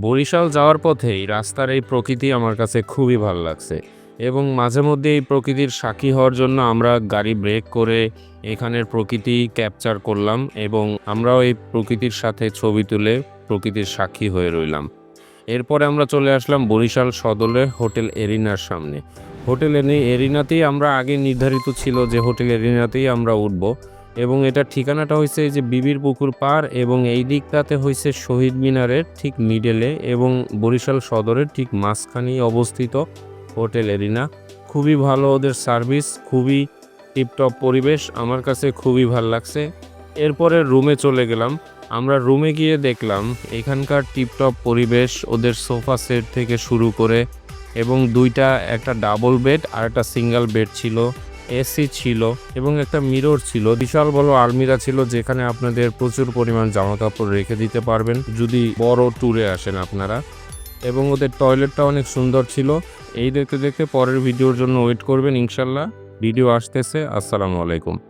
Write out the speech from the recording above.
বরিশাল যাওয়ার পথেই রাস্তার এই প্রকৃতি আমার কাছে খুবই ভালো লাগছে এবং মাঝে মধ্যে এই প্রকৃতির সাক্ষী হওয়ার জন্য আমরা গাড়ি ব্রেক করে এখানের প্রকৃতি ক্যাপচার করলাম এবং আমরাও এই প্রকৃতির সাথে ছবি তুলে প্রকৃতির সাক্ষী হয়ে রইলাম। এরপরে আমরা চলে আসলাম বরিশাল সদরের হোটেল এরিনার সামনে। হোটেল এরি- এরিনাতেই আমরা আগে নির্ধারিত ছিল যে হোটেল এরিনাতেই আমরা উঠব। এবং এটার ঠিকানাটা হয়েছে এই যে বিবির পুকুর পার এবং এই দিকটাতে হয়েছে শহীদ মিনারের ঠিক মিডেলে এবং বরিশাল সদরের ঠিক মাঝখানেই অবস্থিত হোটেল এরিনা। খুবই ভালো ওদের সার্ভিস, খুবই টিপটপ পরিবেশ, আমার কাছে খুবই ভালো লাগছে। এরপরে রুমে চলে গেলাম। আমরা রুমে গিয়ে দেখলাম এখানকার টিপটপ পরিবেশ, ওদের সোফা সেট থেকে শুরু করে এবং দুইটা, একটা ডাবল বেড আর একটা সিঙ্গেল বেড ছিল। এসি ছিল এবং একটা মিরর ছিল। বিশাল বড় আলমিরা ছিল যেখানে আপনাদের প্রচুর পরিমাণ জামা কাপড় রেখে দিতে পারবেন, যদি বড় ট্যুরে আসেন আপনারা। এবং ওদের টয়লেটটা অনেক সুন্দর ছিল। এই দেখতে দেখতে পরের ভিডিওর জন্য ওয়েট করবেন, ইনশাল্লাহ। ভিডিও আসতেছে, আসসালামু আলাইকুম।